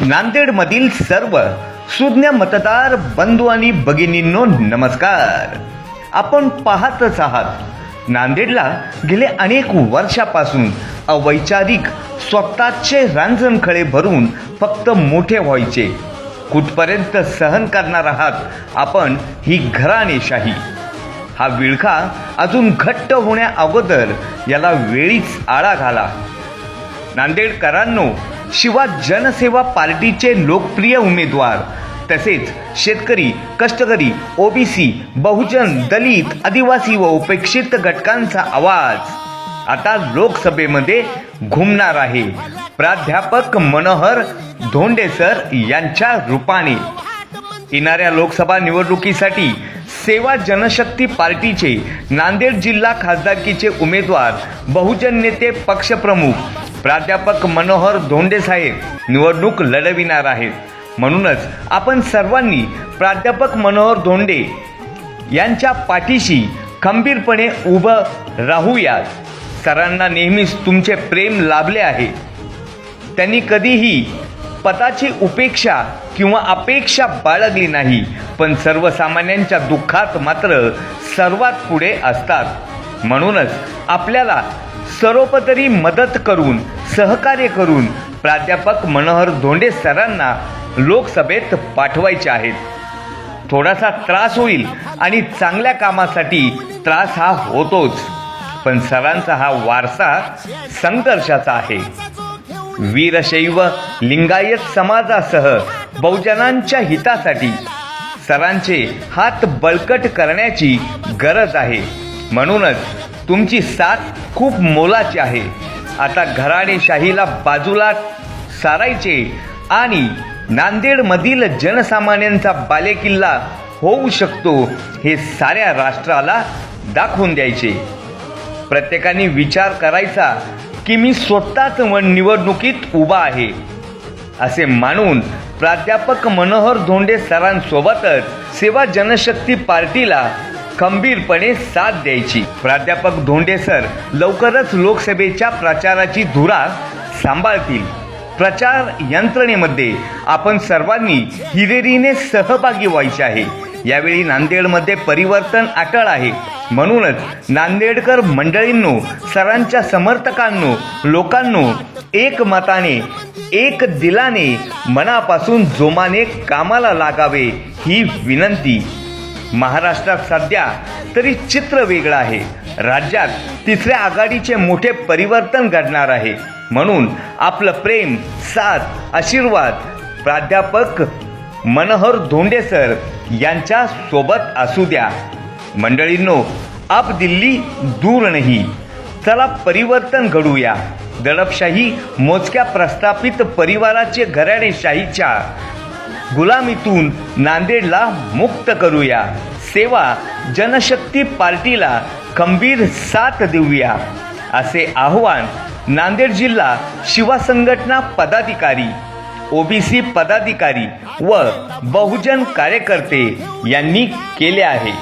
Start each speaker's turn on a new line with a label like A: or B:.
A: नांदेडमधील सर्व सुज्ञ मतदार बंधू आणि भगिनींनो नमस्कार. आपण पाहतच आहात. नांदेडला गेले अनेक वर्षापासून अवैचारिक स्वतःचे रांजणखळे भरून फक्त मोठे व्हायचे. कुठपर्यंत सहन करणार आहात आपण ही घराणेशाही हा विळखा अजून घट्ट होण्या अगोदर याला वेळीच आळा घाला. नांदेडकरांनो शिवा जनसेवा पार्टीचे लोकप्रिय उमेदवार तसेच शेतकरी कष्टकरी ओबीसी बहुजन दलित आदिवासी व उपेक्षित घटकांचा आवाज आता लोकसभेमध्ये घुमणार आहे. प्राध्यापक मनोहर धोंडे सर यांच्या रूपाने. येणाऱ्या लोकसभा निवडणुकीसाठी सेवा जनशक्ती पार्टीचे नांदेड जिल्हा खासदारकीचे उमेदवार बहुजन नेते पक्षप्रमुख प्राध्यापक मनोहर धोंडे साहेब निवडणूक लढविणार आहेत. म्हणूनच आपण सर्वांनी प्राध्यापक मनोहर धोंडे यांच्या पाठीशी खंबीरपणे उभं राहूयात. सरांना नेहमीच तुमचे प्रेम लाभले आहे. त्यांनी कधीही पदाची उपेक्षा किंवा अपेक्षा बाळगली नाही पण सर्वसामान्यांच्या दुःखात मात्र सर्वात पुढे असतात. म्हणूनच आपल्याला सर्वोपतरी मदत करून सहकार्य करून प्राध्यापक मनोहर धोंडे सरांना लोकसभेत पाठवायचे आहेत. थोडासा त्रास होईल आणि चांगल्या कामासाठी त्रास हा होतोच. पण सरांचा हा वारसा संघर्षाचा आहे. वीरशैव लिंगायत समाजासह बहुजनांच्या हितासाठी सरांचे हात बळकट करण्याची गरज आहे. म्हणूनच तुमची साथ खूप मोलाची आहे. आता घराणेशाहीला बाजूला सारायचे आणि नांदेडमधील जनसामान्यांचा बालेकिल्ला होऊ शकतो हे साऱ्या राष्ट्राला दाखवून द्यायचे. प्रत्येकाने विचार करायचा की मी स्वतःच व निवडणुकीत उभा आहे. असे मानून प्राध्यापक मनोहर धोंडे सरांसोबतच सेवा जनशक्ती पार्टीला खंबीरपणे साथ द्यायची. प्राध्यापक धोंडे सर लवकरच लोकसभेच्या प्रचाराची धुरा सांभाळतील. प्रचार यंत्रणेमध्ये आपण सर्वांनी हिरेरीने सहभागी व्हायचे आहे. यावेळी नांदेडमध्ये परिवर्तन अटळ आहे. म्हणूनच नांदेडकर मंडळींनो सरांच्या समर्थकांनो लोकांनो एक मताने एक दिलाने मनापासून जोमाने कामाला लागावे ही विनंती. महाराष्ट्रात सध्या तरी चित्र वेगळं आहे. राज्यात तिसऱ्या आघाडीचे मोठे परिवर्तन घडणार आहे. म्हणून आपलं प्रेम साथ आशीर्वाद प्राध्यापक मनोहर धोंडे सर यांच्या सोबत असू द्या. मंडळींनो आप दिल्ली दूर नाही. चला परिवर्तन घडूया. दडपशाही मोजक्या प्रस्थापित परिवाराचे घराणेशाहीच्या गुलामीतून नांदेडला मुक्त करूया. सेवा जनशक्ती पार्टीला खंबीर साथ देऊया. असे आव्हान नांदेड जिल्हा शिवा संघटना पदाधिकारी ओबीसी पदाधिकारी व बहुजन कार्यकर्ते यांनी केले आहे.